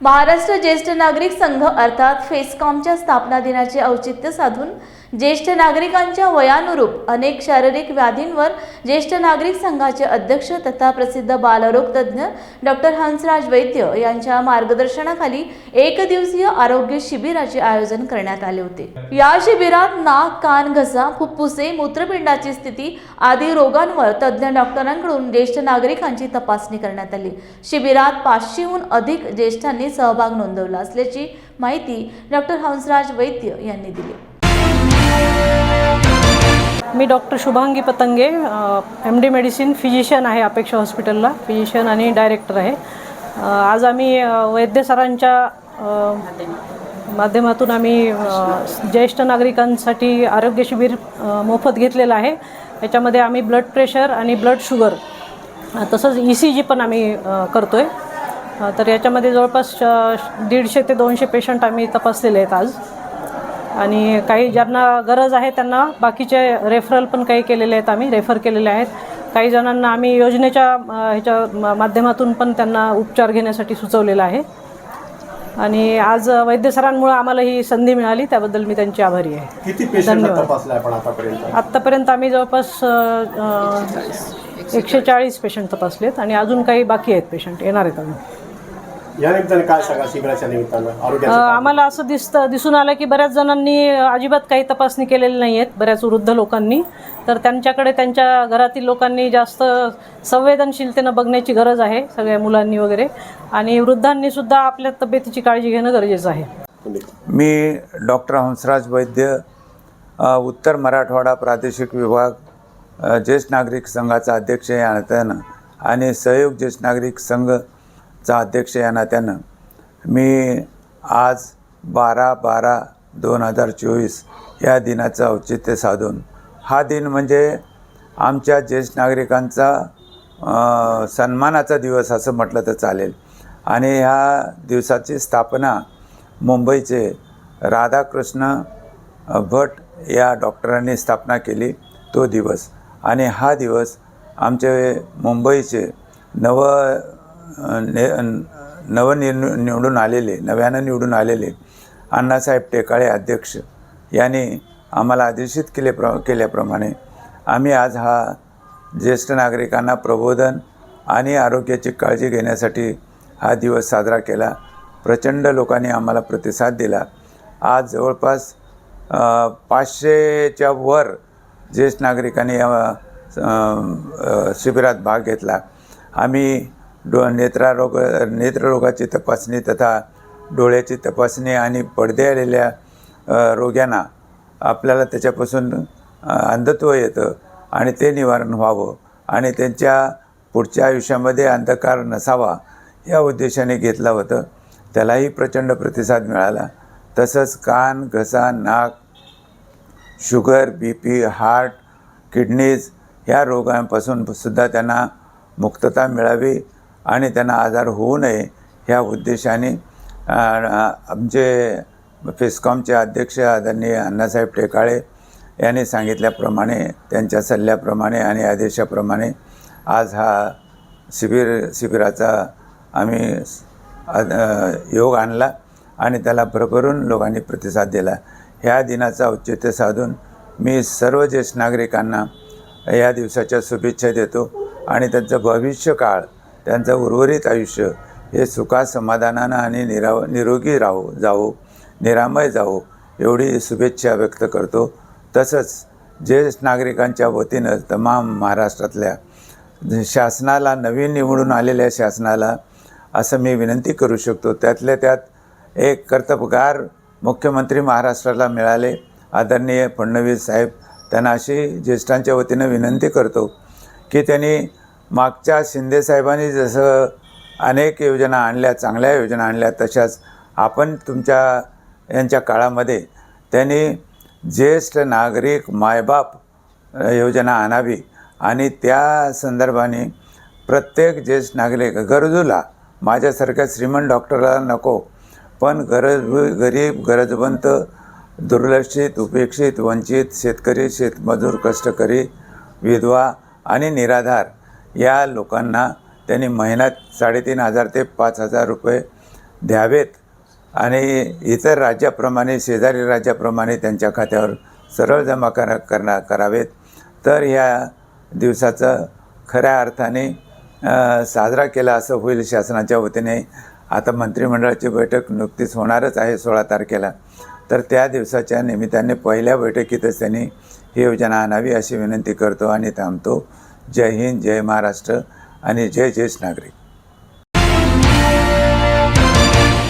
महाराष्ट्र ज्येष्ठ नागरिक संघ अर्थात फेसकॉमच्या स्थापना दिनाचे औचित्य साधून ज्येष्ठ नागरिकांच्या वयानुरूप अनेक शारीरिक व्याधींवर ज्येष्ठ नागरिक संघाचे अध्यक्ष तथा प्रसिद्ध बालरोग तज्ज्ञ डॉक्टर हंसराज वैद्य यांच्या मार्गदर्शनाखाली एक दिवसीय आरोग्य शिबिराचे आयोजन करण्यात आले होते. या शिबिरात नाक कान घसा फुफ्फुसे मूत्रपिंडाची स्थिती आदी रोगांवर तज्ज्ञ डॉक्टरांकडून ज्येष्ठ नागरिकांची तपासणी करण्यात आली. शिबिरात पाचशेहून अधिक ज्येष्ठांनी सहभाग नोंदवला असल्याची माहिती डॉक्टर हंसराज वैद्य यांनी दिली. मी doctor Shubhangi Patange M D medicine physician आहे अपेक्षा हॉस्पिटलला फिजिशियन आणि डायरेक्टर आहे. आज आम्ही वैद्य सरांच्या माध्यमातून आम्ही ज्येष्ठ नागरिकांसाठी आरोग्य शिबिर मोफत घेतलेलं आहे. याच्यामध्ये आम्ही ब्लड प्रेशर आणि ब्लड शुगर तसंच ई सी जी पण आम्ही करतो आहे तर याच्यामध्ये जवळपास दीडशे ते दोनशे पेशंट आम्ही तपासलेले आहेत आज. आणि काही ज्यांना गरज आहे त्यांना बाकीचे रेफरल पण काही केलेले आहेत आम्ही रेफर केलेले आहेत. काही जणांना आम्ही योजनेच्या ह्याच्या माध्यमातून पण त्यांना उपचार घेण्यासाठी सुचवलेलं आहे. आणि आज वैद्य सरांमुळं आम्हाला ही संधी मिळाली त्याबद्दल मी त्यांची आभारी आहे. किती आतापर्यंत? आत्तापर्यंत आम्ही जवळपास एकशे चाळीस पेशंट तपासलेत आणि अजून काही बाकी आहेत पेशंट येणार आहेत अजून. या निमित्ताने काय सांगा शिबिराच्या निमित्तानं? अ, आरोग्याचं काम? आम्हाला असं दिसतं दिसून आलं की बऱ्याच जणांनी अजिबात काही तपासणी केलेली नाही आहेत बऱ्याच वृद्ध लोकांनी. तर त्यांच्याकडे त्यांच्या घरातील लोकांनी जास्त संवेदनशीलतेनं बघण्याची गरज आहे सगळ्या मुलांनी वगैरे. आणि वृद्धांनी सुद्धा आपल्या तब्येतीची काळजी घेणं गरजेचं आहे. मी डॉक्टर हंसराज वैद्य अ, उत्तर मराठवाडा प्रादेशिक विभाग अ, ज्येष्ठ नागरिक संघाचा अध्यक्ष या नात्यानं आणि सहयोग ज्येष्ठ नागरिक चा अध्यक्ष या नात्यानं. मी आज बारा बारा दोन हजार चोवीस या दिनाचं औचित्य साधून हा दिन म्हणजे आमच्या ज्येष्ठ नागरिकांचा सन्मानाचा दिवस असं म्हटलं तर चालेल. आणि ह्या दिवसाची स्थापना मुंबईचे राधाकृष्ण भट या डॉक्टरांनी स्थापना केली तो दिवस. आणि हा दिवस आमचे मुंबईचे नव ने नवनिर् निवडून आलेले नव्यानं निवडून आलेले. अण्णासाहेब टेकाळे अध्यक्ष यांनी आम्हाला आदेशित केले प्र केल्याप्रमाणे आम्ही आज हा ज्येष्ठ नागरिकांना प्रबोधन आणि आरोग्याची काळजी घेण्यासाठी हा दिवस साजरा केला. प्रचंड लोकांनी आम्हाला प्रतिसाद दिला. आज जवळपास पाचशेच्या वर ज्येष्ठ नागरिकांनी या शिबिरात भाग घेतला. आम्ही डो नेत्रारोग नेत्ररोगाची तपासणी तथा डोळ्याची तपासणी आणि पडदे आलेल्या रोग्यांना आपल्याला त्याच्यापासून अंधत्व येतं आणि ते निवारण व्हावं आणि त्यांच्या पुढच्या आयुष्यामध्ये अंधकार नसावा या उद्देशाने घेतलं होतं. त्यालाही प्रचंड प्रतिसाद मिळाला. तसंच कान घसा नाक sugar B P heart kidneys ह्या रोगांपासून सुद्धा त्यांना मुक्तता मिळावी. आणि त्यांना आजार होऊ नये ह्या उद्देशाने आमचे फिस्कॉमचे अध्यक्ष आदरणीय अण्णासाहेब टेकाळे यांनी सांगितल्याप्रमाणे त्यांच्या सल्ल्याप्रमाणे आणि आदेशाप्रमाणे आज हा शिबिर शिबिराचा आम्ही योग आणला आणि त्याला भरभरून लोकांनी प्रतिसाद दिला. ह्या दिनाचा औचित्य साधून मी सर्व ज्येष्ठ नागरिकांना या दिवसाच्या शुभेच्छा देतो आणि त्यांचं भविष्यकाळ त्यांचं उर्वरित आयुष्य हे सुखा समाधानानं आणि निराव निरोगी राहो जावो निरामय जावो एवढी शुभेच्छा व्यक्त करतो. तसंच ज्येष्ठ नागरिकांच्या वतीनं तमाम महाराष्ट्रातल्या शासनाला नवीन निवडून आलेल्या शासनाला असं मी विनंती करू शकतो. त्यातल्या त्यात एक कर्तबगार मुख्यमंत्री महाराष्ट्राला मिळाले. आदरणीय फडणवीस साहेब त्यांना अशी ज्येष्ठांच्या वतीनं विनंती करतो की त्यांनी मागच्या शिंदेसाहेबांनी जसं अनेक योजना आणल्या चांगल्या योजना आणल्या तशाच आपण तुमच्या यांच्या काळामध्ये त्यांनी ज्येष्ठ नागरिक मायबाप योजना आणावी आणि त्या संदर्भाने प्रत्येक ज्येष्ठ नागरिक गरजूला माझ्यासारख्या श्रीमंत डॉक्टरला नको पण गरज गरीब गरजवंत दुर्लक्षित उपेक्षित वंचित शेतकरी शेतमजूर कष्टकरी विधवा आणि निराधार या लोकांना त्यांनी महिन्यात साडेतीन हजार ते पाच हजार रुपये द्यावेत. आणि इतर राज्याप्रमाणे शेजारी राज्याप्रमाणे त्यांच्या खात्यावर सरळ जमा करा करणा करावेत. तर ह्या दिवसाचं खऱ्या अर्थाने साजरा केला असं होईल शासनाच्या वतीने. आता मंत्रिमंडळाची बैठक नुकतीच होणारच आहे सोळा तारखेला. तर त्या दिवसाच्या निमित्ताने पहिल्या बैठकीतच त्यांनी ही योजना आणावी अशी विनंती करतो आणि थांबतो. जय हिंद जय महाराष्ट्र आणि जय ज्येष्ठ नागरिक.